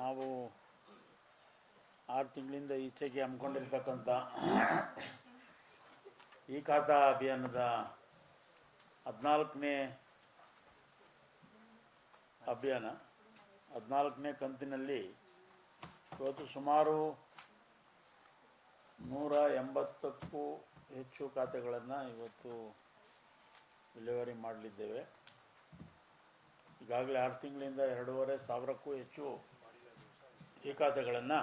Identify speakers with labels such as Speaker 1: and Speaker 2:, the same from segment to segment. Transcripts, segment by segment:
Speaker 1: ನಾವು ಆರು ತಿಂಗಳಿಂದ ಈಚೆಗೆ ಹಮ್ಮಿಕೊಂಡಿರ್ತಕ್ಕಂಥ ಈ ಖಾತಾ ಅಭಿಯಾನದ ಹದಿನಾಲ್ಕನೇ ಅಭಿಯಾನ. ಹದಿನಾಲ್ಕನೇ ಕಂತಿನಲ್ಲಿ ಇವತ್ತು ಸುಮಾರು ನೂರ ಎಂಬತ್ತಕ್ಕೂ ಹೆಚ್ಚು ಖಾತೆಗಳನ್ನು ಇವತ್ತು ಡೆಲಿವರಿ ಮಾಡಲಿದ್ದೇವೆ. ಈಗಾಗಲೇ ಆರು ತಿಂಗಳಿಂದ ಎರಡೂವರೆ ಸಾವಿರಕ್ಕೂ ಹೆಚ್ಚು ಈ ಖಾತೆಗಳನ್ನು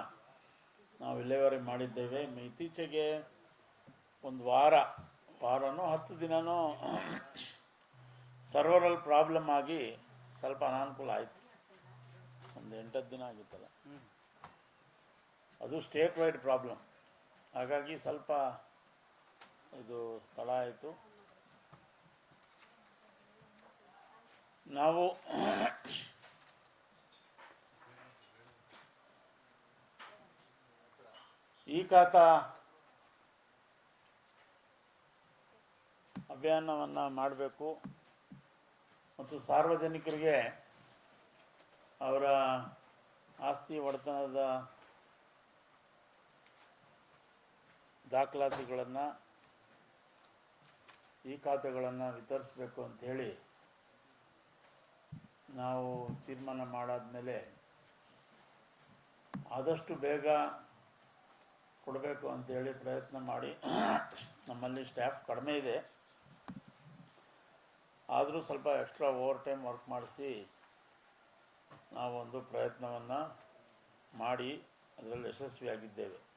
Speaker 1: ನಾವು ವಿಲೇವಾರಿ ಮಾಡಿದ್ದೇವೆ. ಇತ್ತೀಚೆಗೆ ಒಂದು ವಾರ, ವಾರನೋ ಹತ್ತು ದಿನನೋ ಸರ್ವರಲ್ಲಿ ಪ್ರಾಬ್ಲಮ್ ಆಗಿ ಸ್ವಲ್ಪ ಅನಾನುಕೂಲ ಆಯಿತು. ಒಂದು ಎಂಟತ್ತು ದಿನ ಆಗಿತ್ತಲ್ಲ. ಅದು ಸ್ಟೇಟ್ ವೈಡ್ ಪ್ರಾಬ್ಲಮ್ ಹಾಗಾಗಿ ಸ್ವಲ್ಪ ಇದು ಸ್ಥಳ ಆಯಿತು. ನಾವು ಈ ಖಾತಾ ಅಭಿಯಾನವನ್ನು ಮಾಡಬೇಕು ಮತ್ತು ಸಾರ್ವಜನಿಕರಿಗೆ ಅವರ ಆಸ್ತಿ ಒಡೆತನದ ದಾಖಲಾತಿಗಳನ್ನು ಈ ಖಾತೆಗಳನ್ನು ವಿತರಿಸಬೇಕು ಅಂಥೇಳಿ ನಾವು ತೀರ್ಮಾನ ಮಾಡಾದ ಮೇಲೆ ಆದಷ್ಟು ಬೇಗ ಕೊಡಬೇಕು ಅಂತೇಳಿ ಪ್ರಯತ್ನ ಮಾಡಿ. ನಮ್ಮಲ್ಲಿ ಸ್ಟಾಫ್ ಕಡಿಮೆ ಇದೆ. ಆದರೂ ಸ್ವಲ್ಪ ಎಕ್ಸ್ಟ್ರಾ ಓವರ್ ಟೈಮ್ ವರ್ಕ್ ಮಾಡಿಸಿ ನಾವೊಂದು ಪ್ರಯತ್ನವನ್ನು ಮಾಡಿ ಅದರಲ್ಲಿ ಯಶಸ್ವಿಯಾಗಿದ್ದೇವೆ.